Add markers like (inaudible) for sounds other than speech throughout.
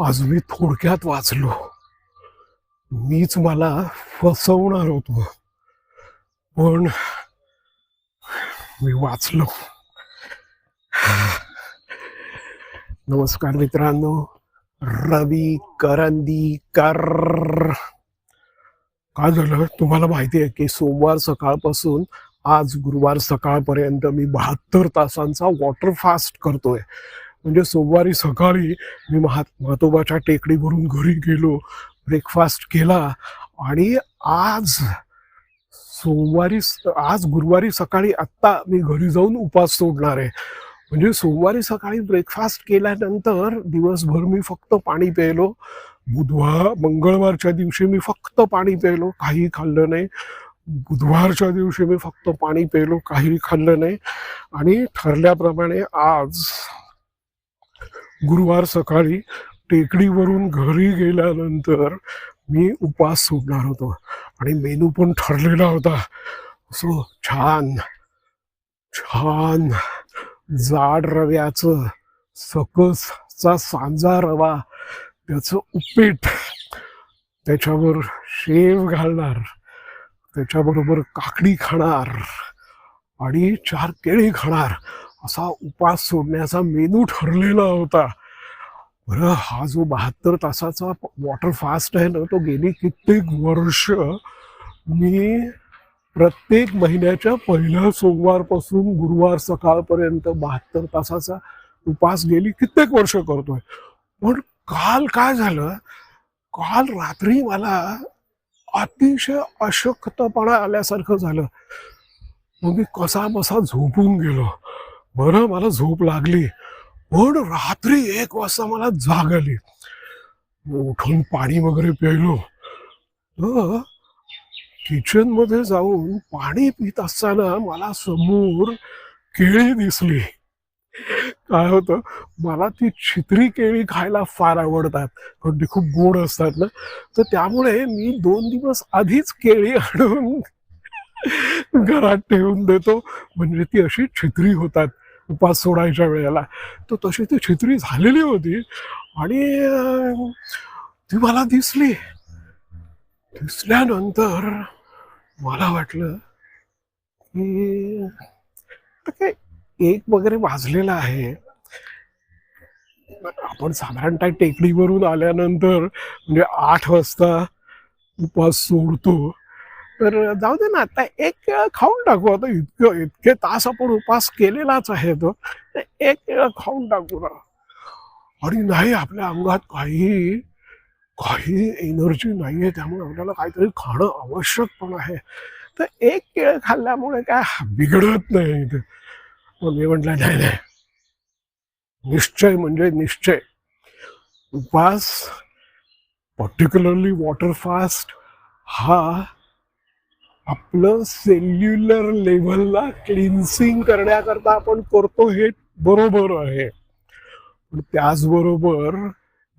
आज मी थोडक्यात वाचलो. मीच मला फसवणार होतो. पण मी वाचलो. नमस्कार मित्रांनो. रवी करंदीकर. काय झालं? तुम्हाला माहिती आहे की सोमवार सकाळपासून आज गुरुवार सकाळपर्यंत मी बहात्तर तासांचा वॉटर फास्ट करतोय. म्हणजे सोमवारी सकाळी मी महात म्हातोबाच्या टेकडीवरून घरी गेलो ब्रेकफास्ट केला आणि आज सोमवारी आज गुरुवारी सकाळी आत्ता मी घरी जाऊन उपास सोडणार आहे. म्हणजे सोमवारी सकाळी ब्रेकफास्ट केल्यानंतर दिवसभर मी फक्त पाणी प्यायलो. बुधवार मंगळवारच्या दिवशी मी फक्त पाणी प्यायलो काही खाल्लं नाही. बुधवारच्या दिवशी मी फक्त पाणी प्यायलो काही खाल्लं नाही. आणि ठरल्याप्रमाणे आज गुरुवार सकाळी टेकडीवरून घरी गेल्यानंतर मी उपास सोडणार होतो आणि मेनू पण ठरलेला होता. सो छान छान जाड रव्याचं सकसचा सांजा रवा त्याचं उपीट त्याच्यावर शेव घालणार त्याच्याबरोबर काकडी खाणार आणि चार केळी खाणार. असा उपास सोडण्याचा मेनू ठरलेला होता. बरं हा जो बहात्तर तासाचा वॉटर फास्ट आहे ना तो गेली कित्येक वर्ष मी प्रत्येक महिन्याच्या पहिल्या सोमवारपासून गुरुवार सकाळपर्यंत बहात्तर तासाचा उपास गेली कित्येक वर्ष करतोय. पण काल काय झालं? काल रात्री मला अतिशय अशक्तपणा आल्यासारखं झालं. मग मी कसा बसा झोपून गेलो. बरं मला झोप लागली. पण रात्री एक वाजता मला जाग आली. उठून पाणी वगैरे प्यायलो. किचनमध्ये जाऊन पाणी पित असताना मला समोर केळी दिसली. काय होतं? मला ती छित्री केळी खायला फार आवडतात. पण ती खूप गोड असतात ना. तर त्यामुळे मी दोन दिवस आधीच केळी आणून घरात ठेवून देतो. म्हणजे ती अशी छित्री होतात. उपास सोडायच्या वेळेला. तर तशी ती छित्री झालेली होती. आणि ती मला दिसली. दिसल्यानंतर मला वाटलं की काय एक वगैरे वाजलेला आहे. आपण साधारणतः टेकडीवरून आल्यानंतर म्हणजे आठ वाजता उपास सोडतो. तर जाऊ दे ना आता एक खाऊन टाकू. आता इतकं इतके तास आपण उपास केलेलाच आहे तो. एक खाऊन टाकू ना. आणि नाही आपल्या अंगात काही काही एनर्जी नाहीये. त्यामुळे आपल्याला काहीतरी खाणं आवश्यक पण आहे. तर एक केळ खाल्ल्यामुळे काय बिघडत नाही इथे. मग मी म्हटलं नाही नाही. निश्चय म्हणजे निश्चय. उपास पर्टिक्युलरली वॉटर फास्ट हा आपलं सेल्युलर लेव्हलला क्लिन्सिंग करण्याकरता आपण करतो हे बरोबर आहे. पण त्याचबरोबर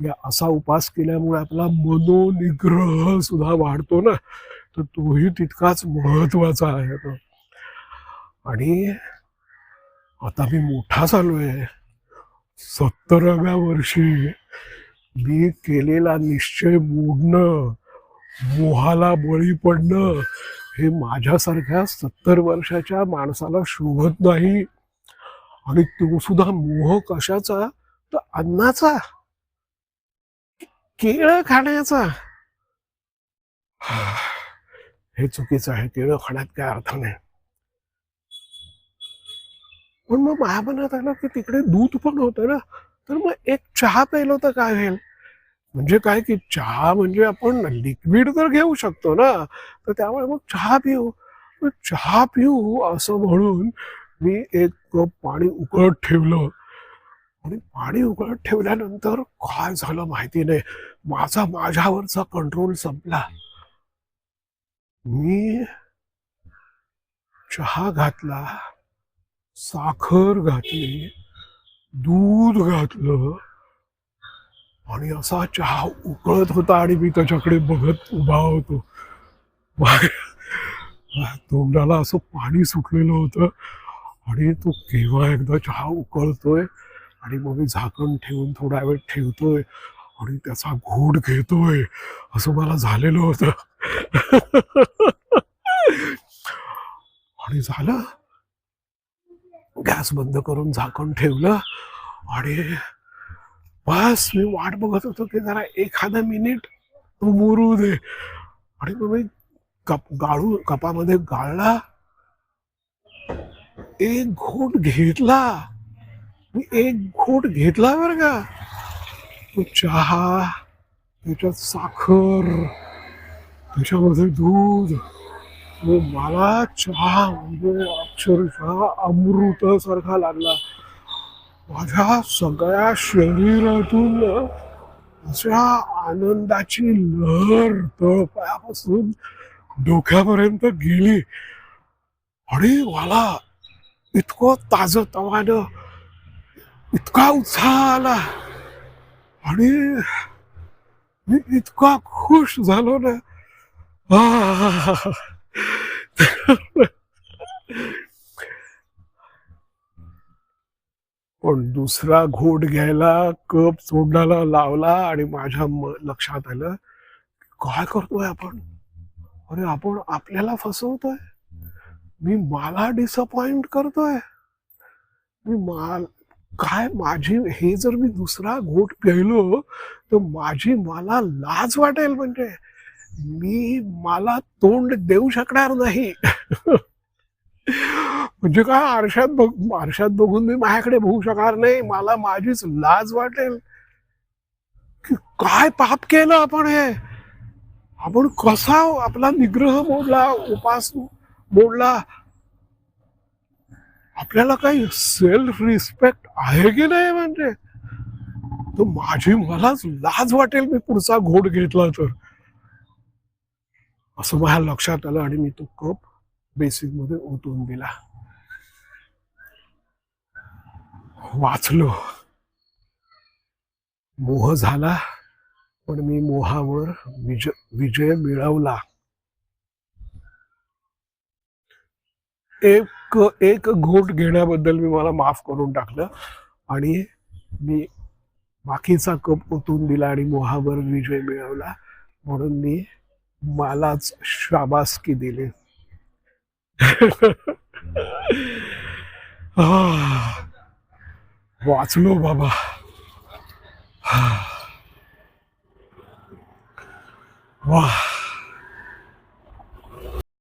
या असा उपास केल्यामुळे आपला मनोनिग्रह सुद्धा वाढतो ना. तर तोही तितकाच महत्त्वाचा आहे तो. आणि आता मी मोठा झालोय. सत्तराव्या वर्षी मी केलेला निश्चय मोडणं मोहाला बळी पडणं हे माझ्यासारख्या सत्तर वर्षाच्या माणसाला शोभत नाही. आणि तो सुद्धा मोह कशाचा? तर अन्नाचा. केळं खाण्याचा. हे चुकीचं आहे. केळं खाण्यात काय अर्थ नाही. पण मग माझ्या मनात आलं की तिकडे दूध पण होतं ना. तर मग एक चहा प्यायला तर काय होईल? म्हणजे काय की चहा म्हणजे आपण लिक्विड तर घेऊ शकतो ना. तर त्यामुळे मग चहा पिऊ. चहा पिऊ असं म्हणून मी एक कप पाणी उकळत ठेवलं. आणि पाणी उकळत ठेवल्यानंतर काय झालं माहिती नाही. माझा माझ्यावरचा कंट्रोल संपला. मी चहा घातला साखर घातली दूध घातलं. आणि असा चहा उकळत होता आणि मी त्याच्याकडे बघत उभा होतो. तोंडाला असं पाणी सुटलेलं होतं आणि तो केव्हा एकदा चहा उकळतोय आणि मग मी झाकण ठेवून थोडा वेळ ठेवतोय आणि त्याचा घोट घेतोय असं मला झालेलं होतं. आणि झालं. गॅस बंद करून झाकण ठेवलं आणि बस मी वाट बघत होतो की जरा एखादा मिनिट तो मुरू दे. आणि तुम्ही मी कप गाळू कपामध्ये गाळला. एक घोट घेतला. मी एक घोट घेतला बरं का. तो चहा त्याच्यात साखर त्याच्यामध्ये दूध. मला चहा म्हणजे अक्षरशः अमृतासारखा लागला. माझ्या सगळ्या शरीरातून अशा आनंदाची लहर तळपायापासून डोक्यापर्यंत गेली. आणि मला इतकं ताज तवानं इतका उत्साह आला. आणि मी इतका खुश झालो ना. पण दुसरा घोट घ्यायला कप सोडण्याला लावला आणि माझ्या म- लक्षात आलं काय करतोय आपण? अरे आपण आपल्याला फसवतोय. मी मला डिसअपॉइंट करतोय. मी माल काय माझी हे जर मी दुसरा घोट प्यायलो तर माझी मला लाज वाटेल म्हणजे. मी मला तोंड देऊ शकणार नाही. (laughs) म्हणजे काय आरशात बघ आरशात बघून मी माझ्याकडे बघू शकणार नाही. मला माझीच लाज वाटेल. की काय पाप केलं आपण हे? आपण कसा आपला निग्रह मोडला उपास मोडला? आपल्याला काही सेल्फ रिस्पेक्ट आहे की नाही म्हणजे? तर माझी मलाच लाज वाटेल मी पुढचा घोट घेतला तर. असं माझ्या लक्षात आलं आणि मी तो कप बेसिकमध्ये ओतून दिला. वाचलो. मोह झाला पण मी मोहावर विजय विजय मिळवला. एक एक घोट घेण्याबद्दल मी मला माफ करून टाकलं आणि मी बाकीचा कप ओतून दिला आणि मोहावर विजय मिळवला. म्हणून मी मलाच शाबासकी दिली. (laughs) आह, वाचलो बाबा वाह